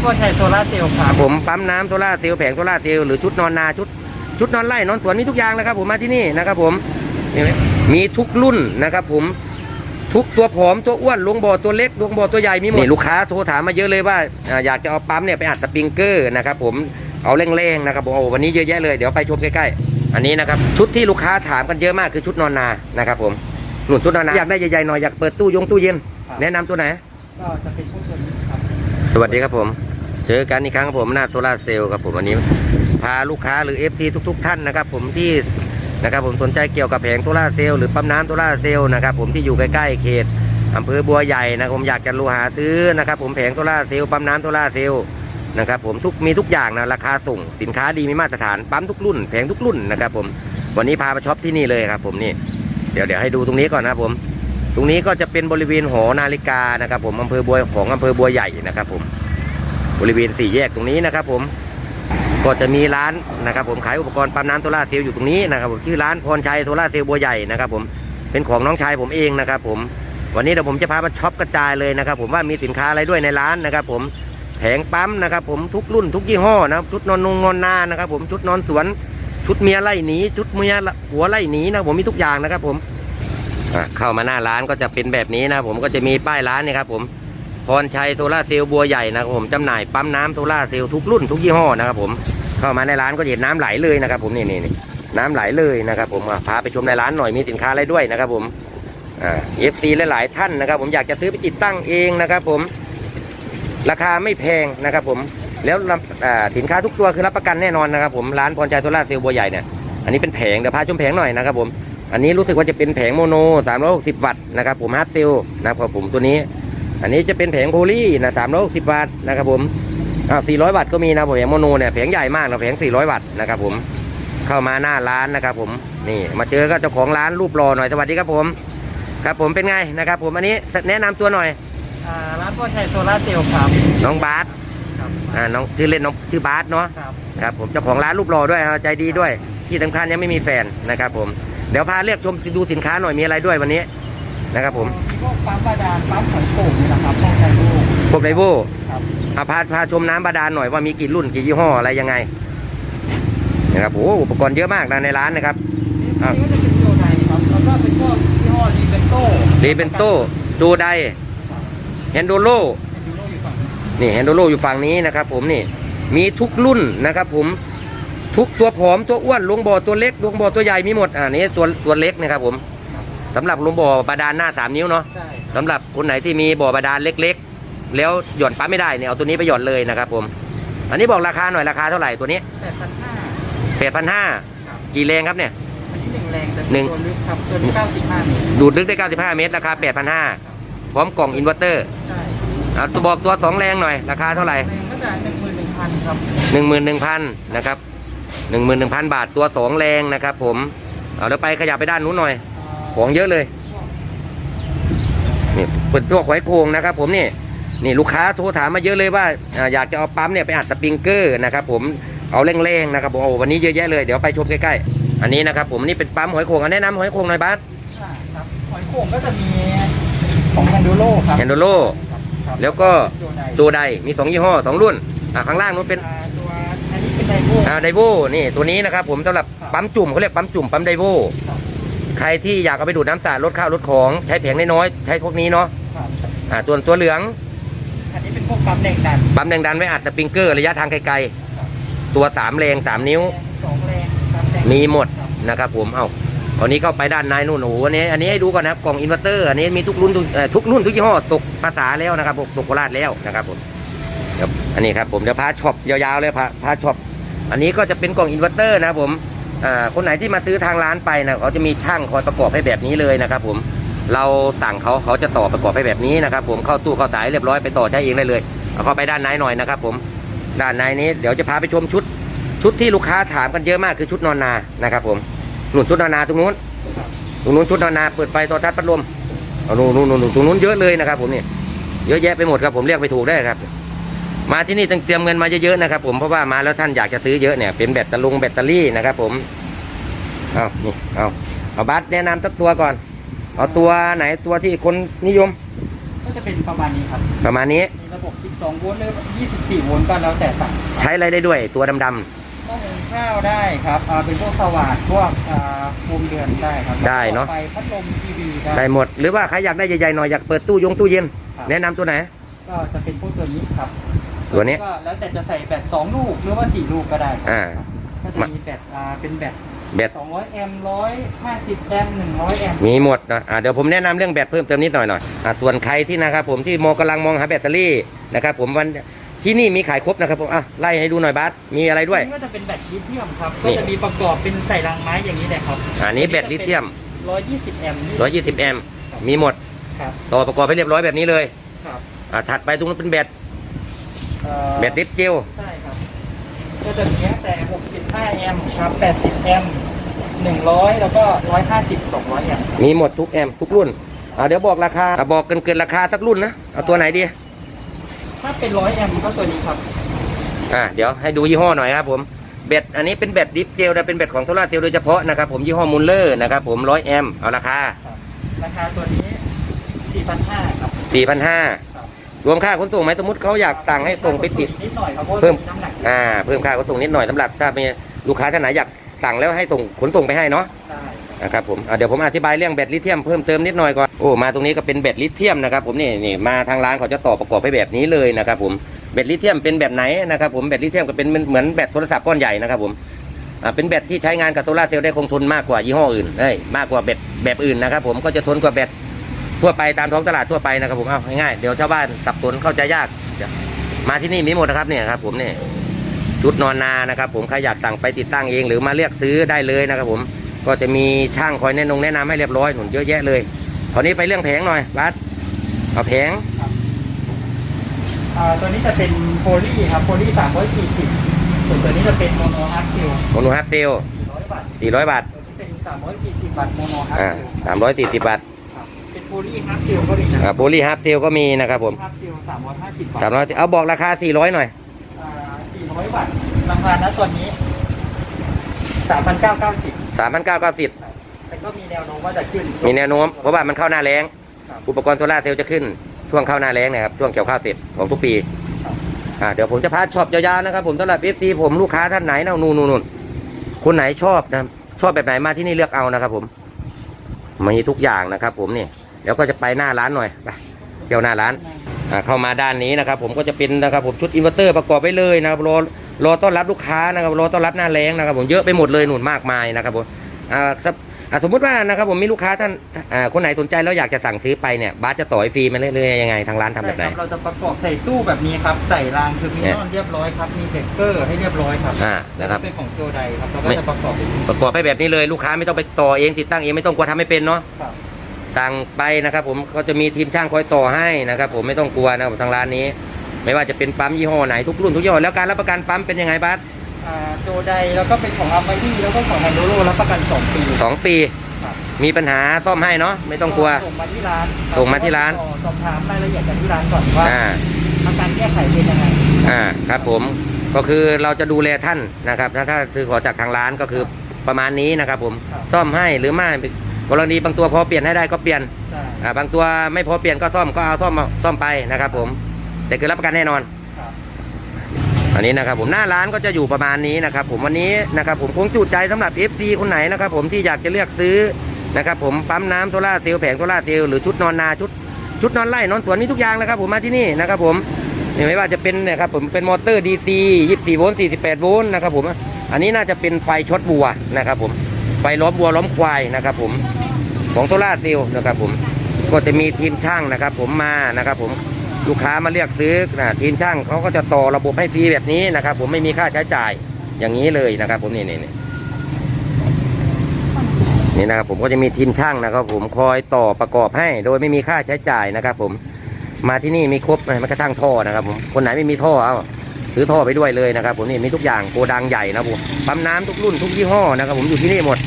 โพชัยโซลาร์เซลล์ครับผมปั๊มน้ำโซล่าร์เซลล์แผงโซล่าร์เซลล์หรือชุดนอนนาชุด ชุดนอนไร่นอนสวนมีทุกอย่างนะครับผมมาที่นี่นะครับผมเห็นไหมมีทุกรุ่นนะครับผมทุกตัวผอมตัวอ้วนลงบ่อตัวเล็กลงบ่อตัวใหญ่มีหมดนี่ลูกค้าโทรถามมาเยอะเลยว่าอ่าอยากจะเอาปั๊มเนี่ยไปอัดสปริงเกอร์นะครับผมเอาเร่งๆนะครับผมโอ้วันนี้เยอะแยะเลยเดี๋ยวไปชมใกล้ๆ อันนี้นะครับชุดที่ลูกค้าถามกันเยอะมากคือชุดนอนนานะครับผมหนุนชุดนอนนาอยากได้ใหญ่ๆหน่อยอยากเปิดตู้ยงตู้เย็น แนะนำตัวไหนก็จะเป็นพวกตัวนี้ครับสวัสดีครับผม เจอกันอีกครั้งครับผมหน้าโซลาเซลล์ครับผมวันนี้ พาลูกค้าหรือ FC ทุก ๆ ท่านนะครับ ผมที่นะครับผมสนใจเกี่ยวกับแผงโซลาเซลล์หรือปั๊มน้ำโซลาเซลล์นะครับผมที่อยู่ใกล้ๆเขตอำเภอบัวใหญ่นะครับผมอยากจะรูหาซื้อนะครับผมแผงโซลาเซลล์ปั๊มน้ำโซลาเซลล์นะครับผมทุกมีทุกอย่างนะราคาส่งสินค้าดีมีมาตรฐานปั๊มทุกรุ่นแผงทุกรุ่นนะครับผมวันนี้พามาช็อปที่นี่เลยครับผมนี่เดี๋ยวเดี๋ยวให้ดูตรงนี้ก่อนนะครับผม ตรงนี้ก็จะเป็นบริเวณหอนาฬิกานะครับผมอำเภอบัวของอำเภอบัวใหญ่นะครับผม บริเวณสี่แยกตรงนี้นะครับ ผมก็จะมีร้านนะครับ ผมขายอุปกรณ์ปั๊มน้ำโซล่าเซลล์อยู่ตรงนี้นะครับผมชื่อร้านพรชัยโซล่าเซลล์บัวใหญ่นะครับ ผมเป็นของน้องชายผมเองนะครับ ผมวันนี้เดี๋ยวผมจะพามาช็อปกระจายเลยนะครับ ผมว่ามีสินค้าอะไรด้วยในร้านนะครับ ผมแผงปั๊มนะครับ ผมทุกรุ่นทุกยี่ห้อนะครับชุดนอนนงนอนนานะครับ ผมชุดนอนสวน ชุดเมียไล่หนีชุดเมียหัวไล่หนีนะผมมีทุกอย่างนะครับ ผมเข้ามาหน้าร้านก็จะเป็นแบบนี้นะผมก็จะมีป้ายร้านนี่ครับ ผม รชัยโซล่าเซลล์บัวใหญ่นะครับผมจำหน่ายปั๊มน้ำโซล่าเซลล์ทุกรุ่นทุกยี่ห้อนะครับผมเข้ามาในร้านก็เห็นน้ำไหลเลยนะครับผมนี่นี่นี่น้ำไหลเลยนะครับผมพาไปชมในร้านหน่อยมีสินค้าอะไรด้วยนะครับผมเอฟซีหลายๆท่านนะครับ ผมอยากจะซื้อไปติดตั้งเองนะครับผมราคาไม่แพงนะครับผมแล้วสินค้าทุกตัวคือรับประกันแน่นอนนะครับผมร้านพรชัยโซล่าเซลล์บัวใหญ่เนี่ยอันนี้เป็นแผงเดี๋ยวพาชมแผงหน่อยนะครับผมอันนี้รู้สึกว่าจะเป็นแผงโมโน 360 วัตต์นะครับผมฮาร์ดเซลนะครับผมตัวนี้ อันนี้จะเป็นแผงโพลีนะสามร้อยสิบบาทนะครับผมอ่าสี่ร้อยวัตต์ก็มีนะผมแผงโมโนเนี่ยแผงใหญ่มากนะแผงสี่ร้อยวัตต์นะครับผมเข้ามาหน้าร้านนะครับผมนี่มาเจอก็เจ้าของร้านรูปรอหน่อยสวัสดีครับผม ครับผมเป็นไงนะครับ ผมอันนี้แนะนำตัวหน่อยอ่าร้านโพชัยโซลาร์เซลล์ครับน้องบาสครับอ่าน้องชื่อเล่นน้องชื่อบาสเนาะครับครับผมเจ้าของร้านรูปรอด้วยใจดีด้วย ที่สำคัญยังไม่มีแฟนนะครับผมเดี๋ยวพาเรียกชมดูสินค้าหน่อยมีอะไรด้วยวันนี้นะครับผมมี พวกปั๊มบาดาลปั๊มขนโป่งนี่นะครับพวกไทยลูกพวกไดโวครับอาพาพาชมน้ำบาดาลหน่อยว่ามีกี่รุ่นกี่ยี่ห้ออะไรยังไงนะครับโอ้โหอุปกรณ์เยอะมากนะในร้านนะครับนี่ก็จะเป็นโจไดครับแล้วก็เป็นพวกยี่ห้อรีเบนโต้รีเบนโตดูไดเฮนโดโลเป็นยูโรอยู่ฝั่งนี้นี่เฮนโดโลอยู่ฝั่งนี้นะครับ ผมนี่มีทุกรุ่นนะครับ ผมทุกตัวผอมตัวอ้วนลงบ่อตัวเล็กลงบ่อตัวใหญ่มีหมดอ่านี่ตัวตัวเล็กนะครับผม สำหรับลงบ่อบาดาลหน้าสามนิ้วเนาะใช่สำหรับคนไหนที่มีบ่อบาดาลเล็ก ๆ แล้วหย่อนปั๊มไม่ได้เนี่ยเอาตัวนี้ไปหย่อนเลยนะครับผม อันนี้บอกราคาหน่อยราคาเท่าไหร่ตัวนี้แปดพันห้าแปดพันห้ากี่แรงครับเนี่ย อันนี้หนึ่งแรงแต่หนึ่เป็นงตัวลึกครับตัวนี้เก้าสิบห้าเมตรดูดลึกได้ 95 เมตรราคา 8,500พร้อมกล่องอินเวอร์เตอร์ใช่เอาตัวบอกตัว2แรงหน่อยราคาเท่าไหร่ แรงก็จะหนึ่งหมื่นหนึ่งพันครับ11,000นะครับ11,000บาทตัว2แรงนะครับผม เอาเดี๋ยวไปขยับไปด้านนู้นหน่อย ของเยอะเลยนี่เปิดตัวหอยโขงนะครับ ผมนี่นี่ลูกค้าโทรถามมาเยอะเลยว่าอ่าอยากจะเอาปั๊มเนี่ยไปอัดสปริงเกอร์นะครับ ผมเอาเร่งๆนะครับผมโอ้วันนี้เยอะแยะเลยเดี๋ยวไปชมใกล้ๆอันนี้นะครับ ผมนี่เป็นปั๊มหอยโขงอะแนะนำหอยโขงหน่อยบัสอ่าครับหอยโข่งก็จะมีของแฮนดูโลครับ Handolo ครับครับแล้วก็โจไดตัวใดมีสองยี่ห้อสองรุ่นอ่าข้างล่างนู้นเป็นอ่าตัวอันนี้เป็นไดโวอ่าไดโวนี่ตัวนี้นะครับ ผมสำหรับปั๊มจุ่มเขาเรียกปั๊มจุ่มปั๊มไดโวครับ ใครที่อยากเอาไปดูดน้ำสาดลดข้าวลดของ ใช้แผงน้อยๆใช้พวกนี้เนาะครับอ่าตัวตัวเหลือง อันนี้เป็นพวกปั๊มแรงดันปั๊มแรงดันไว้อัดสปริงเกอร์ระยะทางไกลครับๆตัวสามแรงสามนิ้ว สองแรงปั๊มแรงมีหมดครับนะครับผม เอาตอนนี้เข้าไปด้านในนู่นโอ้โหอันนี้อันนี้ให้ดูก่อนนะครับกล่องอินเวอร์เตอร์อันนี้มีทุกรุ่นทุกเอ่อทุกรุ่นทุกยี่ห้อตกภาษาแล้วนะครับผมตกโคราชแล้วนะครับผมเดี๋ยวอันนี้ครับผมเดี๋ยวพาช็อปยาวๆเลยพาพาช็อปอันนี้ก็จะเป็นกล่องอินเวอร์เตอร์นะครับผมอ่า คนไหนที่มาซื้อทางร้านไปนะเขาจะมีช่างคอยประกอบให้แบบนี้เลยนะครับ ผมเราสั่งเขาเขาจะต่อประกอบให้แบบนี้นะครับ ผมเข้าตู้เข้าสายเรียบร้อยไปต่อใช้เองได้เลยเอาเข้าไปด้านในหน่อยนะครับ ผมด้านในนี้เดี๋ยวจะพาไปชมชุด ชุดที่ลูกค้าถามกันเยอะมากคือชุดนอนนานะครับ ผมหนุนชุดนอนนาตรงนู้นตรงนู้นชุดนอนนาเปิดไฟต่อทัดพัดลมเอานู่นนู่นนู่นตรงนู้นเยอะเลยนะครับ ผมนี่เยอะแยะไปหมดครับผมเรียกไปถูกได้ครับ มาที่นี่ต้องเตรียมเงินมาเยอะๆนะครับผมเพราะว่ามาแล้วท่านอยากจะซื้อเยอะเนี่ยเป็นแบตเตอรี่แบตเตอรี่นะครับผมเอานี่เอาเอาบัสแนะนำสักตัวก่อน เอาตัวไหนตัวที่คนนิยม ก็จะเป็นประมาณนี้ครับ ประมาณนี้มีระบบ 12 โวลต์หรือ24 โวลต์ก็แล้วแต่สั่งใช้อะไรได้ด้วยตัวดำหม้อหุงข้าวได้ครับอ่าเป็นพวกสว่านพวกอ่าภูมิเดือนได้ครับได้เนอะไฟพัดลมทีวีๆได้ ได้หมด หรือว่าใครอยากได้ใหญ่ๆหน่อยอยากเปิดตู้ยงตู้เย็น ครับ แนะนำตัวไหน ก็จะเป็นพวกตัวนี้ครับ ตัวนี้ก็แล้วแต่จะใส่แบต2ลูกหรือว่า4ลูกก็ได้ครับอ่าก็จะมีแบตอ่าเป็นแบตแบต200แอมป์150แอมป์100แอมป์มีหมดนะอ่าเดี๋ยวผมแนะนำเรื่องแบตเพิ่มเติมนิดหน่อยหน่อยอ่าส่วนใครที่นะครับผมที่มองกำลังมองหาแบตเตอรี่นะครับผมวันที่นี่มีขายครบนะครับผมอะไล่ให้ดูหน่อยบัสมีอะไรด้วยนี่ก็จะเป็นแบตลิเธียมครับนี่ก็จะมีประกอบเป็นใส่รางไม้อย่างนี้แหละครับอันนี้แบตลิเธียม120แอมป์นี่120แอมป์มีหมดครับต่อประกอบให้เรียบร้อยแบบนี้เลยครับอ่าถัดไปตรงนั้นเป็นแบตเอ่อ แบตลิตเจลใช่ครับ ก็จะมีตั้งแต่ 65 แอมป์ครับ 80 แอมป์100 แล้วก็ 150 200 แอมป์มีหมดทุกแอมป์ทุกรุ่นอ่าเดี๋ยวบอกราคาอะบอกเกินเกินราคาสักรุ่นนะเอาตัวไหนดีถ้าเป็น 100 แอมป์ก็ตัวนี้ครับ อ่าเดี๋ยวให้ดูยี่ห้อหน่อยครับผมแบตอันนี้เป็นแบตดิฟเจลแต่เป็นแบตของโซลาร์เซลล์โดยเฉพาะนะครับผมยี่ห้อมูลเลอร์นะครับผม100แอมป์เอาราคาครับราคาตัวนี้ 4,500 ครับ 4,500ค รับรวมค่าขนส่งไหมสมมติเขาอยากสั่งให้ส่งไปติด นิดหน่อยครับเพราะว่าเพิ่ม น้ำหนักอ่าเพิ่มค่าขนส่งนิดหน่อยสำหรับถ้ามีลูกค้าท่านไหนอยากสั่งแล้วให้ส่งขนส่งไปให้เนาะ ได้นะครับผมอะเดี๋ยวผมอธิบายเรื่องแบตลิเธียมเพิ่มเติมนิดหน่อยก่อน โอ้ มาตรงนี้ก็เป็นแบตลิเธียมนะครับผมนี่นี่มาทางร้านเขาจะต่อประกอบให้แบบนี้เลยนะครับผม แบตลิเธียมเป็นแบบไหนนะครับผมแบตลิเธียมก็เป็นเหมือนแบตโทรศัพท์ก้อนใหญ่นะครับผมอ่าเป็นแบตที่ใช้งานกับโซลาร์เซลล์ได้คงทนมากกว่ายี่ห้ออื่นเอ้ยมากกว่าแบตแบบอื่นนะครับผมก็จะทนกว่าแบต ทั่วไปตามท้องตลาดทั่วไปนะครับผมเอาง่ายๆเดี๋ยวชาวบ้านสับสนเข้าใจยากเดี๋ยวมาที่นี่มีหมดนะครับเนี่ยครับผมเนี่ยชุดนอนนานะครับ ผมใครอยากสั่งไปติดตั้งเอง หรือมาเรียกซื้อได้เลยนะครับ ผมก็จะมีช่างคอยแนะนงแนะนำให้เรียบร้อยหนุนเยอะแยะเลยคราวนี้ไปเรื่องแผงหน่อยบัสเอาแผงอ่าตัวนี้จะเป็นโพลีครับโพลี340ส่วนตัวนี้จะเป็นโมโนฮาร์ดคิวโมโนฮับเซล400บาท400บาทตัวนี้เป็น340บาทโมโนฮาร์ดอ่าคิวสามร้อยสี่สิบบาทครับ เป็นโพลีฮาร์ดคิวก็ดีนะอ่าโพลีฮับเซลก็มีนะครับผมฮาร์ดคิว350บาทสามร้อยเอาบอกราคาสี่ร้อยหน่อย อ่า400บาทราคาณตัวนี้3,990สามพันเก้าเก้าสิบแต่ก็มีแนวโน้มว่าจะขึ้น มีแนวโน้ม เพราะว่ามันเข้าหน้าแรงครับ อุปกรณ์โซลาร์เซลล์จะขึ้นช่วงเข้าหน้าแรงนะครับ ช่วงเกี่ยวข้าวเสร็จของทุกปีครับอ่าเดี๋ยวผมจะพาช็อปยาวๆนะครับผมสำหรับเอฟซีผมลูกค้าท่านไหนนะนู่นนู่นนู่นคนไหนชอบนะ ชอบแบบไหนมาที่นี่เลือกเอานะครับผม มีทุกอย่างนะครับ ผมนี่เดี๋ยวก็จะไปหน้าร้านหน่อยไปเที่ยวหน้าร้านเข้ามาด้านนี้นะครับ ผมก็จะเป็นนะครับผมชุดอินเวอร์เตอร์ประกอบไว้เลยนะครับรอรอต้อนรับลูกค้านะครับรอต้อนรับหน้าแรงนะครับ ผมเยอะไปหมดเลยหนุนมากมายนะครับผมอ่า สอ่าสมมุติว่านะครับผมมีลูกค้าท่านอ่าคนไหนสนใจแล้วอยากจะสั่งซื้อไปเนี่ยบาสจะต่อให้ฟรีมาเรื่อยๆยังไงทางร้านทำแบบไหนใช่คเราจะประกอบใส่ตู้แบบนี้ครับใส่รางเทอร์มิเนี่นอยลเรียบร้อยครับมีเบรกเกอร์ให้เรียบร้อยครับอ่านะครับเป็นของโจไดครับเราก็ไม่จะประกอบเป็นประกอบให้แบบนี้เลยลูกค้าไม่ต้องไปต่อเองติดตั้งเองไม่ต้องกลัวทำไม่เป็นเนาะครับสั่งไปนะครับผมก็จะมีทีมช่างคอยต่อให้นะครับผมไม่ต้องกลัวนะครับทางร้านนี้ ไม่ว่าจะเป็นปั๊มยี่ห้อไหนทุกรุ่นทุกยี่ห้อแล้วการรับประกันปั๊มเป็นยังไงบัส อ่าโจไดแล้วก็เป็นของอัลไมดี้แล้วก็ของแฮนโดโรรับประกัน 2 ปี สองปี ครับ มีปัญหาซ่อมให้เนาะไม่ต้องกลัว ส่งมาที่ร้านครับส่งมาที่ร้าน สอบถามรายละเอียดกันที่ร้านก่อนว่าอ่า อาการแก้ไขเป็นยังไงอ่าครับผมก็คือเราจะดูแลท่านนะครับถ้าถ้าซื้อขอจากทางร้านก็คือประมาณนี้นะครับผมครับซ่อมให้หรือไม่กรณีบางตัวพอเปลี่ยนให้ได้ก็เปลี่ยนใช่อ่าบางตัวไม่พอเปลี่ยนก็ซ่อมก็เอาซ่อมมาซ่อมไปนะครับผมแต่คือรับประกันแน่นอนครับ อันนี้นะครับผมหน้าร้านก็จะอยู่ประมาณนี้นะครับ ผมวันนี้นะครับผมคงจุใจสำหรับ FC คนไหนนะครับผมที่อยากจะเลือกซื้อนะครับผมปั๊มน้ำโซล่าเซลล์แผงโซล่าเซลล์หรือชุดนอนนาชุดชุดนอนไร่นอนสวนมีทุกอย่างนะครับผมมาที่นี่นะครับผมไม่ว่าจะเป็นนะครับผมเป็นมอเตอร์ DC 24โวลต์48โวลต์นะครับผมอันนี้น่าจะเป็นไฟช็อตบัวนะครับผมไฟล้อมบัวล้อมควายนะครับผมของโซล่าเซลล์นะครับผมก็จะมีทีมช่างนะครับผมมานะครับผม ลูกค้ามาเรียกซื้อนะทีมช่างเขาก็จะต่อระบบให้ฟรีแบบนี้นะครับ ผมไม่มีค่าใช้จ่ายอย่างนี้เลยนะครับ ผมนี่นี่นี่นี่นะครับผมก็จะมีทีมช่างนะครับ ผมคอยต่อประกอบให้ โดยไม่มีค่าใช้จ่ายนะครับ ผมมาที่นี่มีครบมันกระทั่งท่อนะครับ ผมคนไหนไม่มีท่อเอาซื้อท่อไปด้วยเลยนะครับ ผมนี่มีทุกอย่างโกดังใหญ่นะครับผมปั๊มน้ำทุกรุ่นทุกยี่ห้อนะครับ ผมอยู่ที่นี่หมด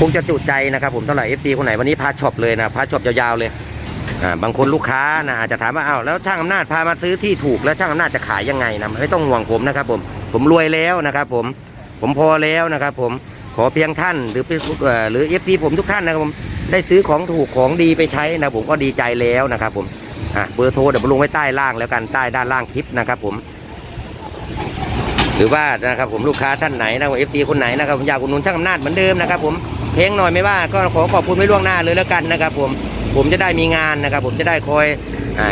คงจะจุใจนะครับ ผมเท่าไหร่เอฟซีคนไหนวันนี้พาช็อปเลยนะพาช็อปยาวๆเลย อ่าบางคนลูกค้านะอาจจะถามว่าอ้าวแล้วช่างอำนาจพามาซื้อที่ถูกแล้วช่างอำนาจจะขายยังไงนะไม่ต้องห่วงผมนะครับ ผมผมรวยแล้วนะครับ ผมผมพอแล้วนะครับ ผมขอเพียงท่านหรือเอ่อหรือเอฟซีผมทุกท่านนะครับผมได้ซื้อของถูกของดีไปใช้นะผมก็ดีใจแล้วนะครับ ผมอะเบอร์โทรเดี๋ยวผมลงไว้ใต้ล่างแล้วกันใต้ด้านล่างคลิปนะครับ ผม หรือว่านะครับ ผมลูกค้าท่านไหนนะครับเอฟซีคนไหนนะครับผมอยากอุดหนุนช่างอำนาจเหมือนเดิมนะครับ ผมเพลงหน่อยไม่ว่าก็ขอขอบคุณไว้ล่วงหน้าเลยแล้วกันนะครับ ผม ผมจะได้มีงานนะครับ ผมจะได้คอย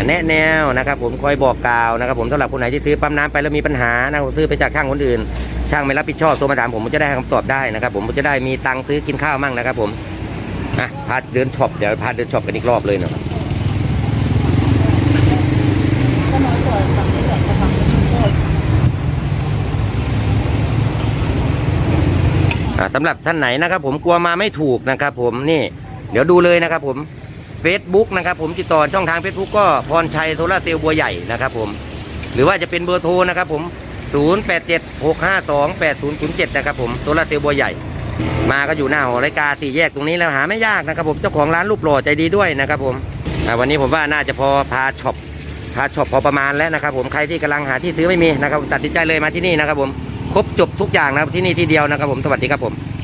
แนะแนวนะครับ ผมคอยบอกกล่าวนะครับ ผมสำหรับคนไหนที่ซื้อปั๊มน้ำไปแล้วมีปัญหานะครับซื้อไปจากช่างคนอื่น ช่างไม่รับผิดชอบโทรมาถามผมผมจะได้ให้คำตอบได้นะครับ ผมจะได้มีตังค์ซื้อกินข้าวมั่งนะครับ ผมอะพาเดินช็อปเดี๋ยวพาเดินช็อปกันอีกรอบเลยเนาะก็น้อยกว่าฝั่งสำหรับท่านไหนนะครับ ผมกลัวมาไม่ถูกนะครับ ผมนี่ เดี๋ยวดูเลยนะครับ ผม Facebook นะครับผมติดต่อช่องทาง Facebook ก็พรชัยโซลาร์เซลล์บัวใหญ่นะครับผมหรือว่าจะเป็นเบอร์โทรนะครับผม 0876528007 นะครับผมโซลาร์เซลล์บัวใหญ่ มาก็อยู่หน้าหอรายการสี่แยกตรงนี้แล้วหาไม่ยากนะครับผมเจ้าของร้านรูปหล่อใจดีด้วยนะครับผมวันนี้ผมว่าน่าจะพอพาช็อปพาช็อปพอประมาณแล้วนะครับผมใครที่กำลังหาที่ซื้อไม่มีนะครับตัดสินใจเลยมาที่นี่นะครับผมครบจบทุกอย่างนะครับที่นี่ที่เดียวนะครับผมสวัสดีครับผม